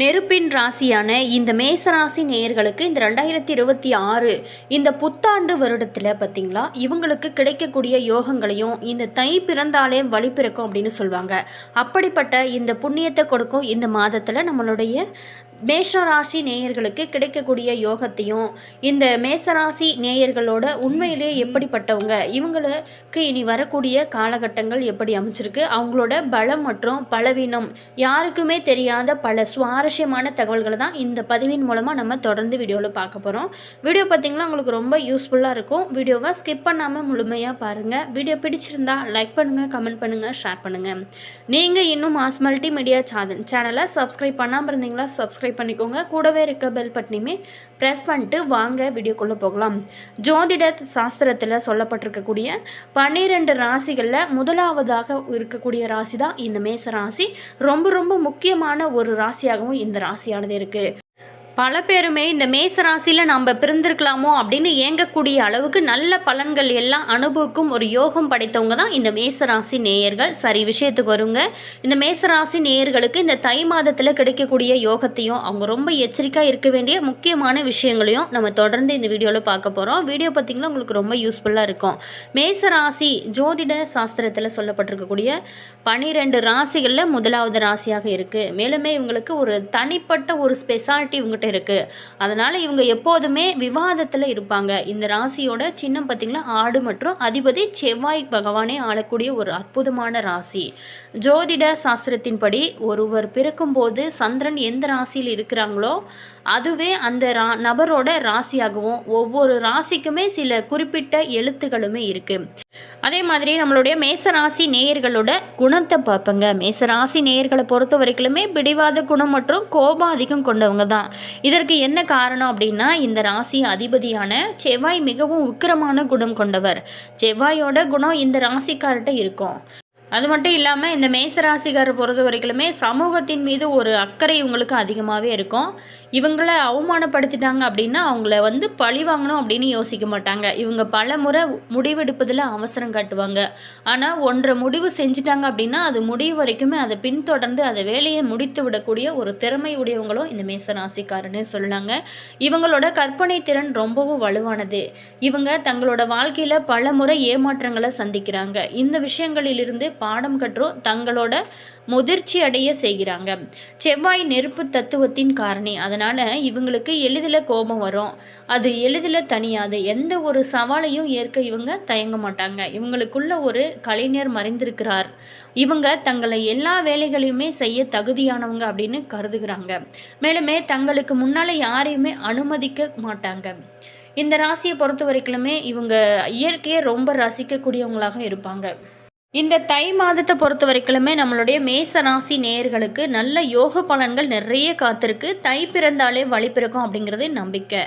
நெருப்பின் ராசியான இந்த மேசராசி நேயர்களுக்கு இந்த ரெண்டாயிரத்தி இருபத்தி ஆறு இந்த புத்தாண்டு வருடத்தில் பார்த்தீங்களா இவங்களுக்கு கிடைக்கக்கூடிய யோகங்களையும் இந்த தை பிறந்தாலே வழி பிறக்கும் அப்படின்னு சொல்லுவாங்க. அப்படிப்பட்ட இந்த புண்ணியத்தை கொடுக்கும் இந்த மாதத்தில் நம்மளுடைய மேஷராசி நேயர்களுக்கு கிடைக்கக்கூடிய யோகத்தையும் இந்த மேசராசி நேயர்களோட உண்மையிலே எப்படிப்பட்டவங்க இவங்களுக்கு இனி வரக்கூடிய காலகட்டங்கள் எப்படி அமைச்சிருக்கு அவங்களோட பலம் மற்றும் பலவீனம் யாருக்குமே தெரியாத பல சுவாரஸ்யமான தகவல்களை தான் இந்த பதிவின் மூலமாக நம்ம தொடர்ந்து வீடியோவில் பார்க்க போகிறோம் வீடியோ பார்த்திங்கன்னா உங்களுக்கு ரொம்ப யூஸ்ஃபுல்லாக இருக்கும். வீடியோவை ஸ்கிப் பண்ணாமல் முழுமையாக பாருங்கள் வீடியோ பிடிச்சிருந்தா லைக் பண்ணுங்கள் கமெண்ட் பண்ணுங்கள் ஷேர் பண்ணுங்கள் நீங்கள் இன்னும் மாஸ் மல்டி மீடியா சேனல் சேனலை சப்ஸ்கிரைப் பண்ணாமல் இருந்தீங்களா சப்ஸ்கிரைப் பண்ணிக்கோங்க. கூடவே இருக்க பெல் பட்டனையுமே ப்ரெஸ் பண்ணிட்டு வாங்க வீடியோக்குள்ளே போகலாம். ஜோதிட சாஸ்திரத்தில் சொல்லப்பட்டிருக்கக்கூடிய பன்னிரெண்டு ராசிகளில் முதலாவதாக இருக்கக்கூடிய ராசி தான் இந்த மேச ராசி ரொம்ப ரொம்ப முக்கியமான ஒரு ராசியாகவும் இந்த ராசியானது இருக்குது பல பேருமே இந்த மேச ராசியில் நம்ம பிறந்திருக்கலாமோ அப்படின்னு ஏங்கக்கூடிய அளவுக்கு நல்ல பலன்கள் எல்லாம் அனுபவிக்கும் ஒரு யோகம் படைத்தவங்க தான் இந்த மேச ராசி நேயர்கள். சரி விஷயத்துக்கு வருங்க. இந்த மேச ராசி நேயர்களுக்கு இந்த தை மாதத்தில் கிடைக்கக்கூடிய யோகத்தையும் அவங்க ரொம்ப எச்சரிக்கையாக இருக்க வேண்டிய முக்கியமான விஷயங்களையும் நம்ம தொடர்ந்து இந்த வீடியோவில் பார்க்க போகிறோம் வீடியோ பார்த்திங்கன்னா உங்களுக்கு ரொம்ப யூஸ்ஃபுல்லாக இருக்கும். மேச ராசி ஜோதிட சாஸ்திரத்தில் சொல்லப்பட்டிருக்கக்கூடிய பனிரெண்டு ராசிகளில் முதலாவது ராசியாக இருக்குது மேலுமே இவங்களுக்கு ஒரு தனிப்பட்ட ஒரு ஸ்பெஷாலிட்டி இவங்ககிட்ட இருக்குது அதனால் இவங்க எப்போதுமே விவாதத்தில் இருப்பாங்க. இந்த ராசியோட சின்னம் பார்த்திங்கன்னா ஆடு மற்றும் அதிபதி செவ்வாய் பகவானே ஆளக்கூடிய ஒரு அற்புதமான ராசி. ஜோதிட சாஸ்திரத்தின்படி ஒருவர் பிறக்கும்போது சந்திரன் எந்த ராசியில் இருக்கிறாங்களோ அதுவே அந்த ரா நபரோட ராசியாகவும் ஒவ்வொரு ராசிக்குமே சில குறிப்பிட்ட எழுத்துக்களுமே இருக்குது அதே மாதிரி நம்மளுடைய மேசராசி நேயர்களோட குணத்தை பார்ப்பங்க. மேசராசி நேயர்களை பொறுத்த வரைக்குமே பிடிவாத குணம் மற்றும் கோபம் அதிகம் கொண்டவங்க தான். இதற்கு என்ன காரணம் அப்படின்னா இந்த ராசி அதிபதியான செவ்வாய் மிகவும் உக்கிரமான குணம் கொண்டவர். செவ்வாயோட குணம் இந்த ராசிக்கார்ட்ட இருக்கும். அது மட்டும் இல்லாமல் இந்த மேசராசிக்காரை பொறுத்த வரைக்குமே சமூகத்தின் மீது ஒரு அக்கறை இவங்களுக்கு அதிகமாகவே இருக்கும். இவங்களை அவமானப்படுத்திட்டாங்க அப்படின்னா அவங்கள வந்து பழி வாங்கணும் அப்படின்னு யோசிக்க மாட்டாங்க. இவங்க பல முறை முடிவெடுப்பதில் அவசரம் காட்டுவாங்க. ஆனால் ஒன்றை முடிவு செஞ்சுட்டாங்க அப்படின்னா அது முடிவு வரைக்குமே அதை பின்தொடர்ந்து அதை வேலையை முடித்து விடக்கூடிய ஒரு திறமை உடையவங்களும் இந்த மேசராசிக்காரன்னு சொல்லாங்க இவங்களோட கற்பனை திறன் ரொம்பவும் வலுவானது. இவங்க தங்களோட வாழ்க்கையில் பல முறை ஏமாற்றங்களை சந்திக்கிறாங்க. இந்த விஷயங்களிலிருந்து பாடம் கற்றோ தங்களோட முதிர்ச்சி அடைய செய்கிறாங்க. செவ்வாய் நெருப்பு தத்துவத்தின் காரணி. அதனால் இவங்களுக்கு எளிதில் கோபம் வரும். அது எளிதில் தனியாது எந்த ஒரு சவாலையும் ஏற்க இவங்க தயங்க மாட்டாங்க. இவங்களுக்குள்ள ஒரு கலைஞர் மறைந்திருக்கிறார். இவங்க தங்களை எல்லா வேலைகளையுமே செய்ய தகுதியானவங்க அப்படின்னு கருதுகிறாங்க. மேலுமே தங்களுக்கு முன்னால் யாரையுமே அனுமதிக்க மாட்டாங்க. இந்த ராசியை பொறுத்த வரைக்குமே இவங்க இயற்கையை ரொம்ப ரசிக்கக்கூடியவங்களாக இருப்பாங்க. இந்த தை மாதத்தை பொறுத்த வரைக்குமே நம்மளுடைய மேசராசி நேயர்களுக்கு நல்ல யோக பலன்கள் நிறைய காத்திருக்கு. தை பிறந்தாலே வழி பிறக்கும் அப்படிங்கிறது நம்பிக்கை.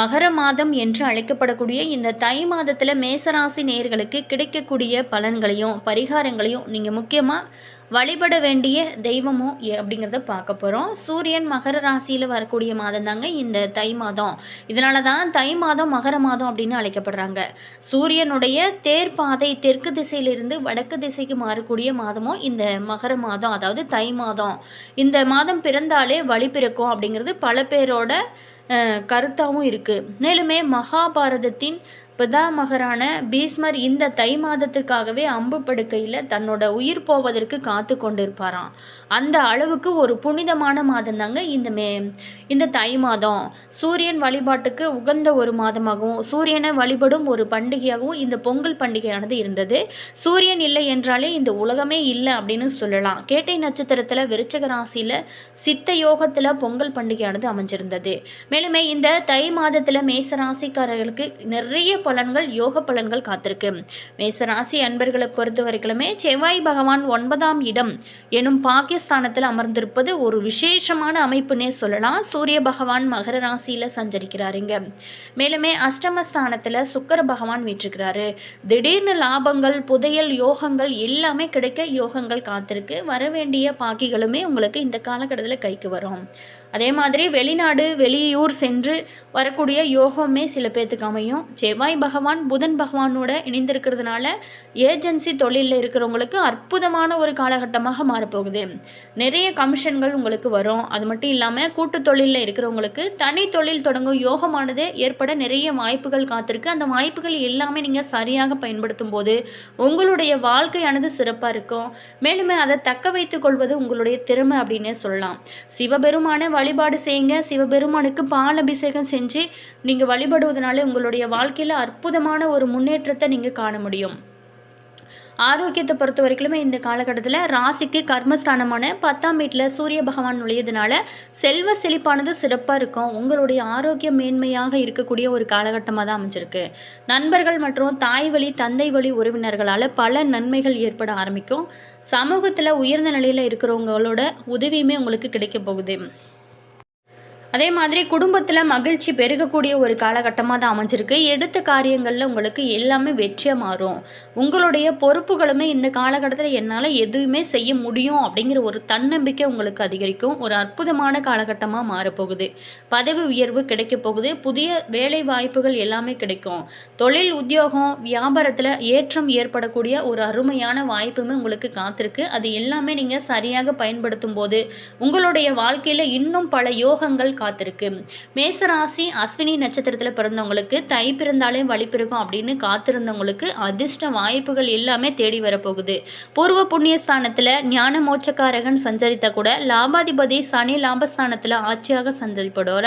மகர மாதம் என்று அழைக்கப்படக்கூடிய இந்த தை மாதத்தில் மேசராசி நேயர்களுக்கு கிடைக்கக்கூடிய பலன்களையும் பரிகாரங்களையும் நீங்கள் முக்கியமாக வழிபட வேண்டிய தெய்வமும் அப்படிங்கிறத பார்க்க போகிறோம் சூரியன் மகர ராசியில் வரக்கூடிய மாதம் தாங்க இந்த தை மாதம். இதனால தான் தை மாதம் மகர மாதம் அப்படின்னு அழைக்கப்படுறாங்க. சூரியனுடைய தேர்பாதை தெற்கு திசையிலிருந்து வடக்கு திசைக்கு மாறக்கூடிய மாதமும் இந்த மகர மாதம் அதாவது தை மாதம். இந்த மாதம் பிறந்தாலே வழி பிறக்கும் அப்படிங்கிறது பல பேரோட கருத்தாகவும் இருக்குது மேலுமே மகாபாரதத்தின் பிதாமகரான பீஸ்மர் இந்த தை மாதத்திற்காகவே அம்பு படுக்கையில் தன்னோட உயிர் போவதற்கு காத்து கொண்டிருப்பாராம். அந்த அளவுக்கு ஒரு புனிதமான மாதம் தாங்க இந்த மே இந்த தை மாதம். சூரியன் வழிபாட்டுக்கு உகந்த ஒரு மாதமாகவும் சூரியனை வழிபடும் ஒரு பண்டிகையாகவும் இந்த பொங்கல் பண்டிகையானது இருந்தது. சூரியன் இல்லை என்றாலே இந்த உலகமே இல்லை அப்படின்னு சொல்லலாம். கேட்டை நட்சத்திரத்தில் விருச்சக ராசியில் சித்த யோகத்தில் பொங்கல் பண்டிகையானது அமைஞ்சிருந்தது. மேலுமே இந்த தை மாதத்தில் மேச ராசிக்காரர்களுக்கு நிறைய பலன்கள் யோக பலன்கள் காத்திருக்கு. மேச ராசி அன்பர்களை பொறுத்த வரைக்குமே செவ்வாய் பகவான் ஒன்பதாம் இடம் எனும் பாகிஸ்தானத்தில் அமர்ந்திருப்பது ஒரு விசேஷமான அமைப்புன்னே சொல்லலாம். சூரிய பகவான் மகர ராசியில் சஞ்சரிக்கிறாருங்க. மேலுமே அஷ்டமஸ்தானத்தில் சுக்கர பகவான் வீற்றிருக்கிறாரு. திடீர்னு லாபங்கள் புதையல் யோகங்கள் எல்லாமே கிடைக்க யோகங்கள் காத்திருக்கு. வர வேண்டிய பாக்கிகளுமே உங்களுக்கு இந்த காலகட்டத்தில் கைக்கு வரும். அதே மாதிரி வெளிநாடு வெளியூர் சென்று வரக்கூடிய யோகமே சில பேர்த்துக்கு அமையும். செவ்வாய் பகவான் புதன் பகவானோட இணைந்திருக்கிறதுனால ஏஜென்சி தொழிலில் இருக்கிறவங்களுக்கு அற்புதமான ஒரு காலகட்டமாக மாறப்போகுது. நிறைய கமிஷன்கள் உங்களுக்கு வரும். அது மட்டும் இல்லாமல் கூட்டு தொழிலில் இருக்கிறவங்களுக்கு தனி தொழில் தொடங்கும் யோகமானது ஏற்பட நிறைய வாய்ப்புகள் காத்திருக்கு. அந்த வாய்ப்புகள் எல்லாமே நீங்கள் சரியாக பயன்படுத்தும் போது உங்களுடைய வாழ்க்கையானது சிறப்பாக இருக்கும். மேலுமே அதை தக்க வைத்துக் கொள்வது உங்களுடைய திறமை அப்படின்னே சொல்லலாம். சிவபெருமான வழிபாடு செய்யுங்க. சிவபெருமானுக்கு பால் அபிஷேகம் செஞ்சு நீங்கள் வழிபடுவதனால உங்களுடைய வாழ்க்கையில் அற்புதமான ஒரு முன்னேற்றத்தை நீங்கள் காண முடியும். ஆரோக்கியத்தை பொறுத்த வரைக்குமே இந்த காலகட்டத்தில் ராசிக்கு கர்மஸ்தானமான பத்தாம் வீட்டில் சூரிய பகவான் நுழையதுனால செல்வ செழிப்பானது சிறப்பாக இருக்கும். உங்களுடைய ஆரோக்கியம் மேன்மையாக இருக்கக்கூடிய ஒரு காலகட்டமாக தான் அமைஞ்சிருக்கு. நண்பர்கள் மற்றும் தாய் வழி தந்தை வழி உறவினர்களால் பல நன்மைகள் ஏற்பட ஆரம்பிக்கும். சமூகத்தில் உயர்ந்த நிலையில் இருக்கிறவங்களோட உதவியுமே உங்களுக்கு கிடைக்க போகுது. அதே மாதிரி குடும்பத்தில் மகிழ்ச்சி பெருகக்கூடிய ஒரு காலகட்டமாக தான் அமைஞ்சிருக்கு. எடுத்த காரியங்களில் உங்களுக்கு எல்லாமே வெற்றியாக மாறும். உங்களுடைய பொறுப்புகளுமே இந்த காலகட்டத்தில் என்னால் எதுவுமே செய்ய முடியும் அப்படிங்கிற ஒரு தன்னம்பிக்கை உங்களுக்கு அதிகரிக்கும். ஒரு அற்புதமான காலகட்டமாக மாறப்போகுது. பதவி உயர்வு கிடைக்க போகுது. புதிய வேலை வாய்ப்புகள் எல்லாமே கிடைக்கும். தொழில் உத்தியோகம் வியாபாரத்தில் ஏற்றம் ஏற்படக்கூடிய ஒரு அருமையான வாய்ப்புமே உங்களுக்கு காத்திருக்கு. அது எல்லாமே நீங்கள் சரியாக பயன்படுத்தும் போது உங்களுடைய வாழ்க்கையில் இன்னும் பல யோகங்கள் காத்திருக்கு. மேசராசி அஸ்வினி நட்சத்திரத்தில் பிறந்தவங்களுக்கு தை பிறந்தாலே வழி பிறக்கும் அப்படின்னு காத்திருந்தவங்களுக்கு அதிர்ஷ்ட வாய்ப்புகள் எல்லாமே தேடி வரப்போகுது. பூர்வ புண்ணியஸ்தானத்தில் ஞான மோட்சக்காரகன் சஞ்சரித்த கூட லாபாதிபதி சனி லாபஸ்தானத்தில் ஆட்சியாக சஞ்சரிப்பதோட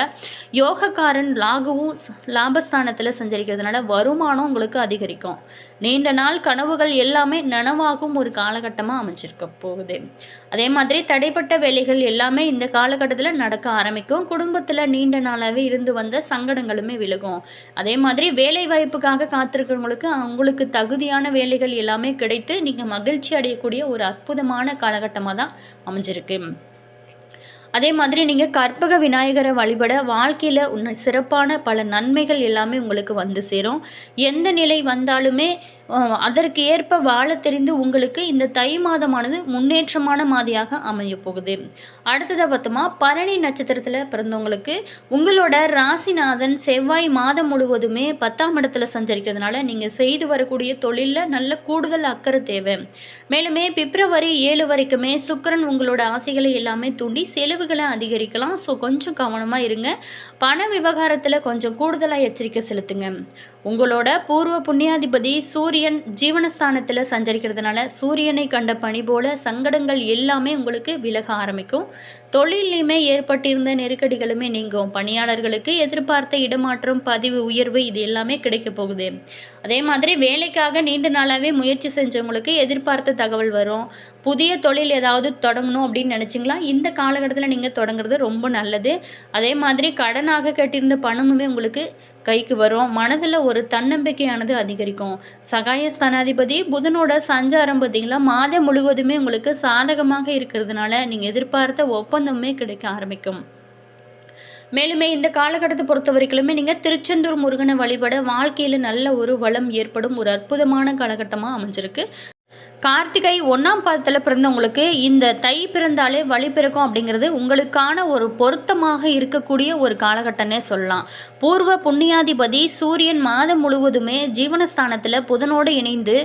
யோகக்காரன் லாகுவும் லாபஸ்தானத்தில் சஞ்சரிக்கிறதுனால வருமானம் உங்களுக்கு அதிகரிக்கும். நீண்ட நாள் கனவுகள் எல்லாமே நனவாகும் ஒரு காலகட்டமாக அமைச்சிருக்க போகுது. அதே மாதிரி தடைப்பட்ட வேலைகள் எல்லாமே இந்த காலகட்டத்தில் நடக்க ஆரம்பிக்கும். குடும்பத்தில் நீண்ட நாளாகவே இருந்து வந்த சங்கடங்களுமே விலகும். அதே மாதிரி வேலை வாய்ப்புக்காக காத்திருக்கிறவங்களுக்கு அவங்களுக்கு தகுதியான வேலைகள் எல்லாமே கிடைத்து நீங்கள் மகிழ்ச்சி அடையக்கூடிய ஒரு அற்புதமான காலகட்டமாக தான் அமைஞ்சிருக்கு. அதே மாதிரி நீங்கள் கற்பக விநாயகரை வழிபட வாழ்க்கையில் உன்ன சிறப்பான பல நன்மைகள் எல்லாமே உங்களுக்கு வந்து சேரும். எந்த நிலை வந்தாலுமே அதற்கு ஏற்ப வாழ தெரிந்து உங்களுக்கு இந்த தை மாதமானது முன்னேற்றமான மாதியாக அமைய போகுது. அடுத்ததாக பார்த்தோமா பரணி நட்சத்திரத்தில் பிறந்தவங்களுக்கு உங்களோட ராசிநாதன் செவ்வாய் மாதம் முழுவதுமே பத்தாம் இடத்துல சஞ்சரிக்கிறதுனால நீங்கள் செய்து வரக்கூடிய தொழிலில் நல்ல கூடுதல் அக்கறை தேவை. மேலுமே பிப்ரவரி ஏழு வரைக்குமே சுக்கிரன் உங்களோட ஆசைகளை எல்லாமே தூண்டி செலவுகளை அதிகரிக்கலாம். ஸோ கொஞ்சம் கவனமாக இருங்க. பண விவகாரத்தில் கொஞ்சம் கூடுதலாக எச்சரிக்கை செலுத்துங்க. உங்களோட பூர்வ புண்ணியாதிபதி சூரியன் ஜீவனஸ்தானத்தில் சஞ்சரிக்கிறதுனால சூரியனை கண்ட பணி போல சங்கடங்கள் எல்லாமே உங்களுக்கு விலக ஆரம்பிக்கும். தொழிலையுமே ஏற்பட்டிருந்த நெருக்கடிகளுமே நீங்கும். பணியாளர்களுக்கு எதிர்பார்த்த இடமாற்றம் பதிவு உயர்வு இது எல்லாமே கிடைக்க போகுது. அதே மாதிரி வேலைக்காக நீண்ட நாளாகவே முயற்சி செஞ்சவங்களுக்கு எதிர்பார்த்த தகவல் வரும். புதிய தொழில் ஏதாவது தொடங்கணும் அப்படின்னு நினச்சிங்களா? இந்த காலகட்டத்தில் நீங்கள் தொடங்குறது ரொம்ப நல்லது. அதே மாதிரி கடனாக கட்டியிருந்த பணமுமே உங்களுக்கு கைக்கு வரும். மனதில் ஒரு தன்னம்பிக்கையானது அதிகரிக்கும். சகாய ஸ்தானாதிபதி புதனோட சஞ்சாரம் பார்த்திங்களா? மாதம் முழுவதுமே உங்களுக்கு சாதகமாக இருக்கிறதுனால நீங்கள் எதிர்பார்த்த ஒப்பந்தமே கிடைக்க ஆரம்பிக்கும். மேலுமே இந்த காலகட்டத்தை பொறுத்த வரைக்குமே நீங்கள் திருச்செந்தூர் முருகனை வழிபட வாழ்க்கையில் நல்ல ஒரு வளம் ஏற்படும் ஒரு அற்புதமான காலகட்டமாக அமைஞ்சிருக்கு. கார்த்திகை ஒன்றாம் பாதத்தில் பிறந்தவங்களுக்கு இந்த தை பிறந்தாலே வழி பிறக்கும் அப்படிங்கிறது உங்களுக்கான ஒரு பொருத்தமாக இருக்கக்கூடிய ஒரு காலகட்டம்னே சொல்லலாம். பூர்வ புண்ணியாதிபதி சூரியன் மாதம் முழுவதுமே ஜீவனஸ்தானத்தில் புதனோடு இணைந்து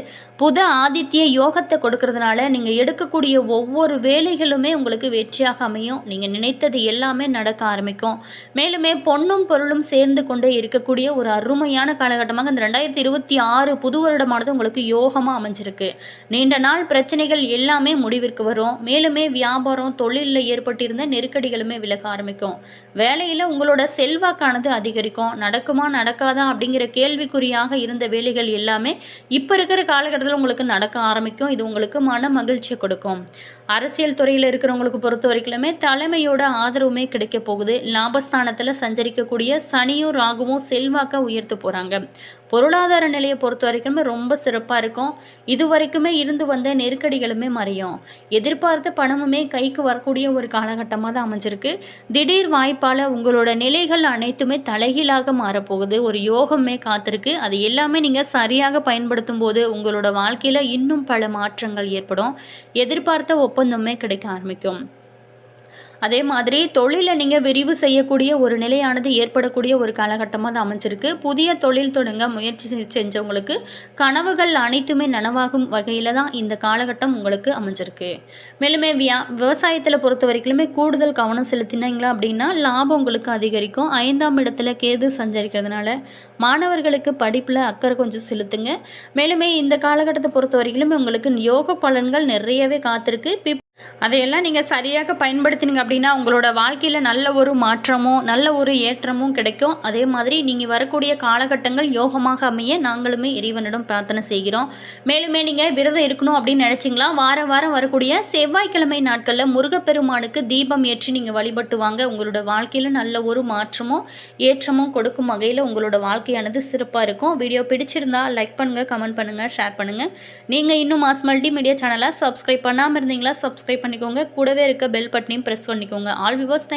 புத ஆதித்ய யோகத்தை கொடுக்கறதுனால நீங்கள் எடுக்கக்கூடிய ஒவ்வொரு வேலைகளுமே உங்களுக்கு வெற்றியாக அமையும். நீங்கள் நினைத்தது எல்லாமே நடக்க ஆரம்பிக்கும். மேலுமே பொன்னும் பொருளும் சேர்ந்து கொண்டே இருக்கக்கூடிய ஒரு அருமையான காலகட்டமாக இந்த ரெண்டாயிரத்தி இருபத்தி ஆறு புது வருடமானது உங்களுக்கு யோகமாக அமைஞ்சிருக்கு. நீண்ட நாள் பிரச்சனைகள் எல்லாமே முடிவிற்கு வரும். மேலுமே வியாபாரம் தொழிலில் ஏற்பட்டிருந்த நெருக்கடிகளுமே விலக ஆரம்பிக்கும். வேலையில் உங்களோட செல்வாக்கானது அதிகரிக்கும். நடக்குமா நடக்காதா அப்படிங்கிற கேள்விக்குறியாக இருந்த வேலைகள் எல்லாமே இப்போ இருக்கிற காலகட்டத்தில் உங்களுக்கு நடக்க ஆரம்பிக்கும். இது உங்களுக்கு மன மகிழ்ச்சியை கொடுக்கும். அரசியல் துறையில் இருக்கிறவங்களுக்கு பொறுத்த வரைக்குமே தலைமையோட ஆதரவுமே கிடைக்க போகுது. லாபஸ்தானத்தில் சஞ்சரிக்கக்கூடிய சனியும் ராகுவும் செல்வாக்க உயர்த்து போகிறாங்க பொருளாதார நிலையை பொறுத்த வரைக்குமே ரொம்ப சிறப்பாக இருக்கும். இது வரைக்குமே இருந்து வந்த நெருக்கடிகளுமே மறையும். எதிர்பார்த்த பணமுமே கைக்கு வரக்கூடிய ஒரு காலகட்டமாக தான் அமைஞ்சிருக்கு. திடீர் வாய்ப்பால் உங்களோட நிலைகள் அனைத்துமே தலைகீழாக மாறப்போகுது. ஒரு யோகமே காத்திருக்கு. அது எல்லாமே நீங்கள் சரியாக பயன்படுத்தும் போது உங்களோட வாழ்க்கையில் இன்னும் பல மாற்றங்கள் ஏற்படும். எதிர்பார்த்த ஒப்பந்தமே கிடைக்க ஆரம்பிக்கும். அதே மாதிரி தொழிலை நீங்கள் விரிவு செய்யக்கூடிய ஒரு நிலையானது ஏற்படக்கூடிய ஒரு காலகட்டமாக தான் அமைஞ்சிருக்கு. புதிய தொழில் தொடங்க முயற்சி செஞ்சவங்களுக்கு கனவுகள் அனைத்துமே நனவாகும் வகையில் தான் இந்த காலகட்டம் உங்களுக்கு அமைஞ்சிருக்கு. மேலுமே வியா விவசாயத்தில் பொறுத்த வரைக்குமே கூடுதல் கவனம் செலுத்தினீங்களா அப்படின்னா லாபம் உங்களுக்கு அதிகரிக்கும். ஐந்தாம் இடத்துல கேது சஞ்சரிக்கிறதுனால மாணவர்களுக்கு படிப்பில் அக்கறை கொஞ்சம் செலுத்துங்க. மேலுமே இந்த காலகட்டத்தை பொறுத்த வரைக்குமே உங்களுக்கு யோக பலன்கள் நிறையவே காத்திருக்கு. பிப் அதையெல்லாம் நீங்கள் சரியாக பயன்படுத்தினீங்க அப்படின்னா உங்களோட வாழ்க்கையில் நல்ல ஒரு மாற்றமும் நல்ல ஒரு ஏற்றமும் கிடைக்கும். அதே மாதிரி நீங்கள் வரக்கூடிய காலகட்டங்கள் யோகமாக அமைய நாங்களுமே இறைவனிடம் பிரார்த்தனை செய்கிறோம். மேலுமே நீங்கள் விரதம் இருக்கணும் அப்படின்னு நினச்சிங்களா? வாரம் வாரம் வரக்கூடிய செவ்வாய்க்கிழமை நாட்களில் முருகப்பெருமானுக்கு தீபம் ஏற்றி நீங்கள் வழிபட்டு வாங்க. உங்களோட வாழ்க்கையில் நல்ல ஒரு மாற்றமும் ஏற்றமும் கொடுக்கும் வகையில் உங்களோட வாழ்க்கையானது சிறப்பாக இருக்கும். வீடியோ பிடிச்சிருந்தா லைக் பண்ணுங்கள் கமெண்ட் பண்ணுங்கள் ஷேர் பண்ணுங்கள் நீங்கள் இன்னும் மாஸ் மல்டிமீடியா சேனலை சப்ஸ்கிரைப் பண்ணாமல் இருந்தீங்களா? சப்ஸ்கிரைப் பண்ணிக்கோங்க. கூடவே இருக்க பெல் பட்டனையும் ப்ரெஸ் பண்ணிக்கோங்க. All viewers